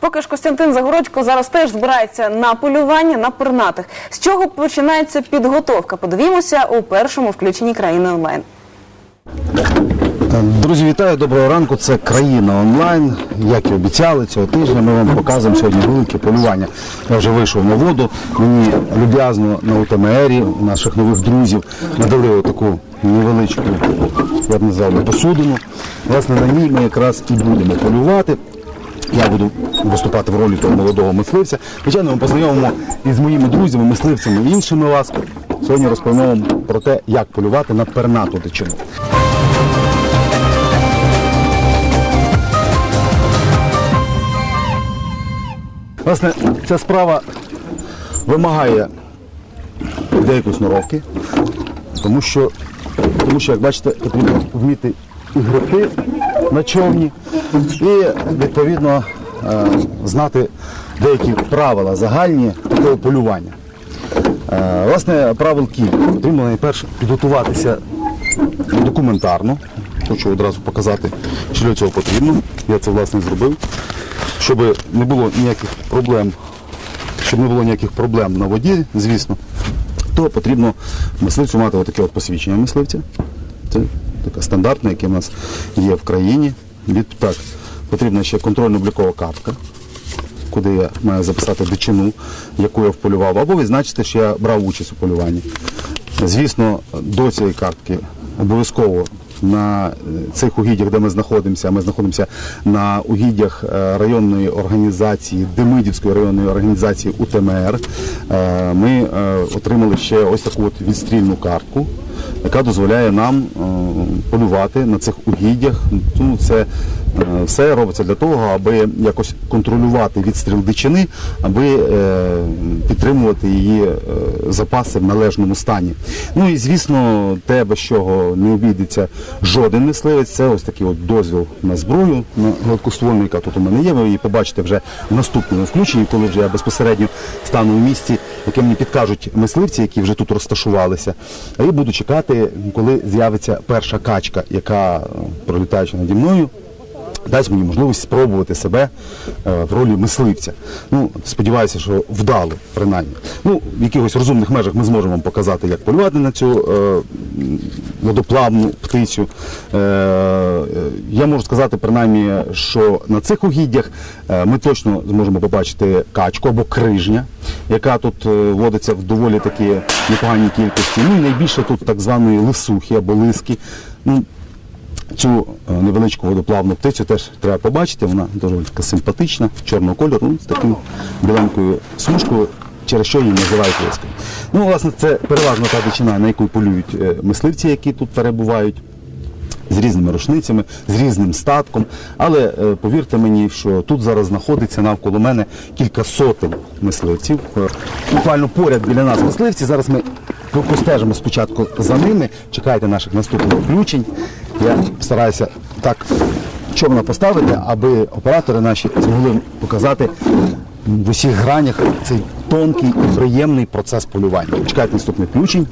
Поки ж Костянтин Загородько зараз теж збирається на полювання на пернатих. З чого починається підготовка? Подивімося у першому включенні країни онлайн. Друзі, вітаю, доброго ранку. Це країна онлайн. Як і обіцяли цього тижня, ми вам показуємо сьогодні велике полювання. Я вже вийшов на воду. Мені люб'язно на УТМРі наших нових друзів надали таку невеличку, я б назвав посудину. Власне, на ній ми якраз і будемо полювати. Я буду виступати в ролі того молодого мисливця. Звичайно, ми познайомимо із моїми друзями, мисливцями і іншими вас. Сьогодні розповімо вам про те, як полювати на пернату дичину. Власне, ця справа вимагає деякої сноровки, тому що, тому що як бачите, потрібно вміти і на човні і відповідно е, знати деякі правила загальні такого полювання. Е, Власне, правил кілька. Потрібно найперше підготуватися документарно. Хочу одразу показати, що цього потрібно. Я це власне зробив. Щоб не було ніяких проблем, щоб не було ніяких проблем на воді, звісно, то потрібно мисливцю мати отаке от посвідчення мисливця. Це таке стандартне, яке в нас є в країні. Від, так, потрібна ще контрольно-облікова картка, куди я маю записати дичину, яку я вполював, або відзначити, що я брав участь у полюванні. Звісно, до цієї картки обов'язково на е, цих угіддях, де ми знаходимося, ми знаходимося на угіддях е, районної організації, Демидівської районної організації УТМР. Е, Ми отримали ще ось таку от відстрільну картку, яка дозволяє нам полювати на цих угіддях. Ну, це все робиться для того, аби якось контролювати відстріл дичини, аби е, підтримувати її е, запаси в належному стані. Ну і звісно, те, без чого не обійдеться жоден мисливець, це ось такий от дозвіл на зброю, на гладкоствольну, яка тут у мене є. Ви її побачите вже в наступному включенні, коли вже я безпосередньо стану в місці, яке мені підкажуть мисливці, які вже тут розташувалися. А я буду чекати, коли з'явиться перша качка, яка е, пролітаючи наді мною дасть мені можливість спробувати себе е, в ролі мисливця. Ну, сподіваюся, що вдало, принаймні. Ну, в якихось розумних межах ми зможемо вам показати, як полювати на цю е, водоплавну птицю. Е, е, я можу сказати, принаймні, що на цих угіддях е, ми точно зможемо побачити качку або крижня, яка тут водиться в доволі такі непоганій кількості. Ну і найбільше тут так званої лисухи або лиски. Ну, Цю е, невеличку водоплавну птицю теж треба побачити, вона дуже симпатична, чорного кольору, ну, з такою біленькою смужкою, через що її називають лискою. Ну, власне, це переважно та дичина, на яку полюють е, мисливці, які тут перебувають. З різними рушницями, з різним статком. Але е, повірте мені, що тут зараз знаходиться навколо мене кілька сотень мисливців. Буквально поряд біля нас мисливці. Зараз ми постежимо спочатку за ними. Чекайте наших наступних включень. Я стараюся так чомно поставити, аби оператори наші змогли показати в усіх гранях цей тонкий і приємний процес полювання. Чекайте наступний включень.